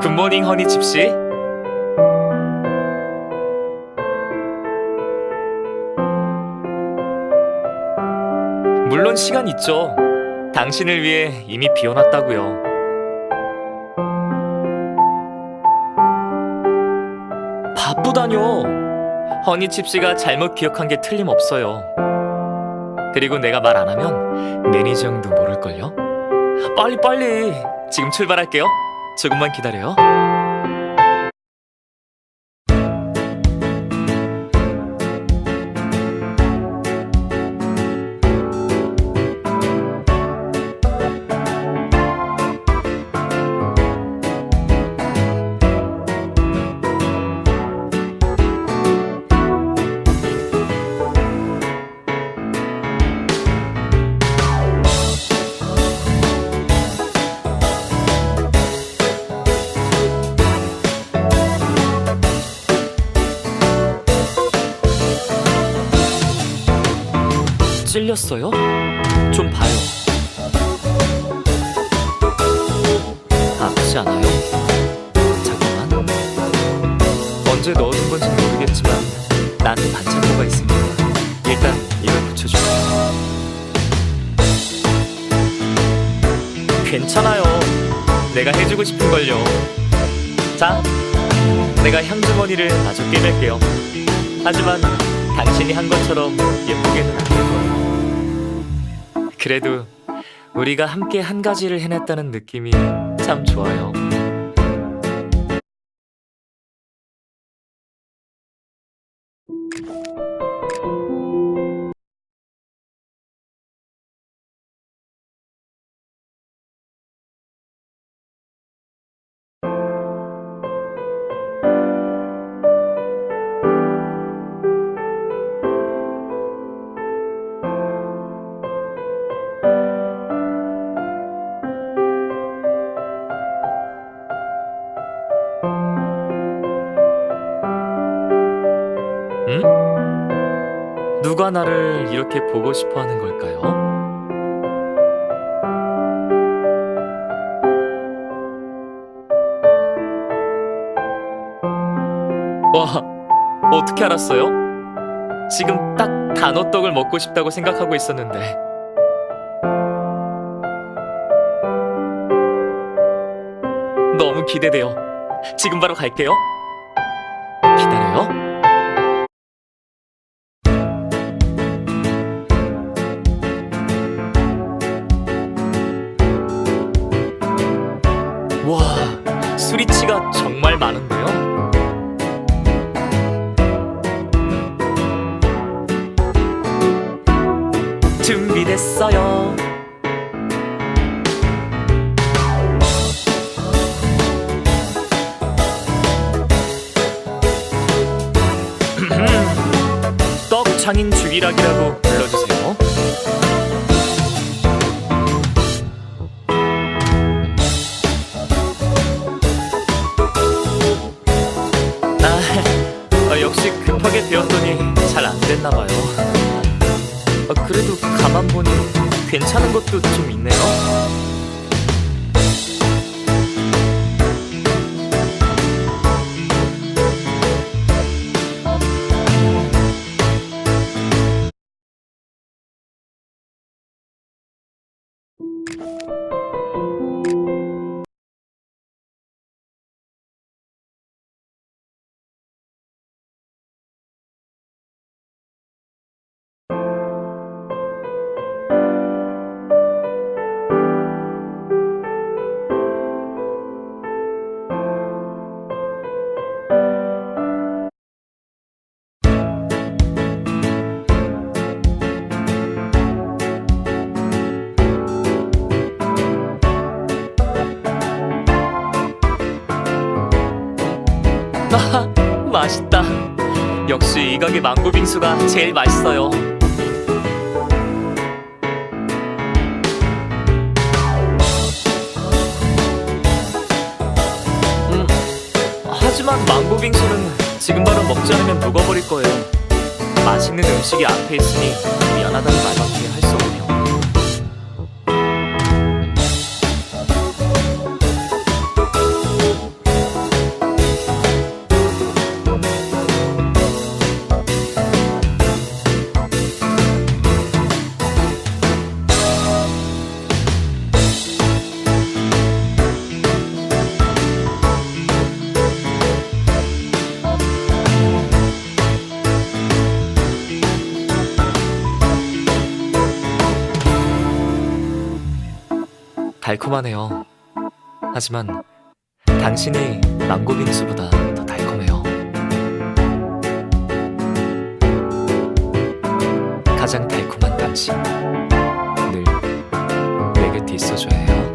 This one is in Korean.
굿모닝 허니 칩씨. 물론 시간 있죠. 당신을 위해 이미 비워놨다고요. 바쁘다뇨. 허니 칩씨가 잘못 기억한 게 틀림없어요. 그리고 내가 말 안 하면 매니저 형도 모를걸요? 빨리 빨리 지금 출발할게요. 조금만 기다려요. 찔렸어요? 좀 봐요. 아프지 않아요? 잠깐만. 언제 넣어둔 건지 모르겠지만 나한테 반창고가 있습니다. 일단 이걸 붙여주세요. 괜찮아요. 내가 해주고 싶은 걸요. 자, 내가 향주머니를 아주 깨맬게요. 하지만 당신이 한 것처럼 예쁘게는 안될 거예요. 그래도 우리가 함께 한 가지를 해냈다는 느낌이 참 좋아요. 응? 누가 나를 이렇게 보고 싶어 하는 걸까요? 와, 어떻게 알았어요? 지금 딱 단호떡을 먹고 싶다고 생각하고 있었는데. 너무 기대돼요. 지금 바로 갈게요. 수리치가 정말 많은데요? 준비됐어요. 떡 장인 죽이락이라고 불러주세요. 급하게 되었더니 잘 안 됐나 봐요. 어, 그래도 가만 보니 괜찮은 것도 좀 있네요. 아, 맛있다. 역시 이 가게 망고 빙수가 제일 맛있어요. 음, 하지만 망고 빙수는 지금 바로 먹지 않으면 녹아버릴 거예요. 맛있는 음식이 앞에 있으니 미안하다는 말밖에 할 수 없네요. 달콤하네요. 하지만 당신이 망고 빙수보다 더 달콤해요. 가장 달콤한 당신 늘내 곁에 있어줘야 해요.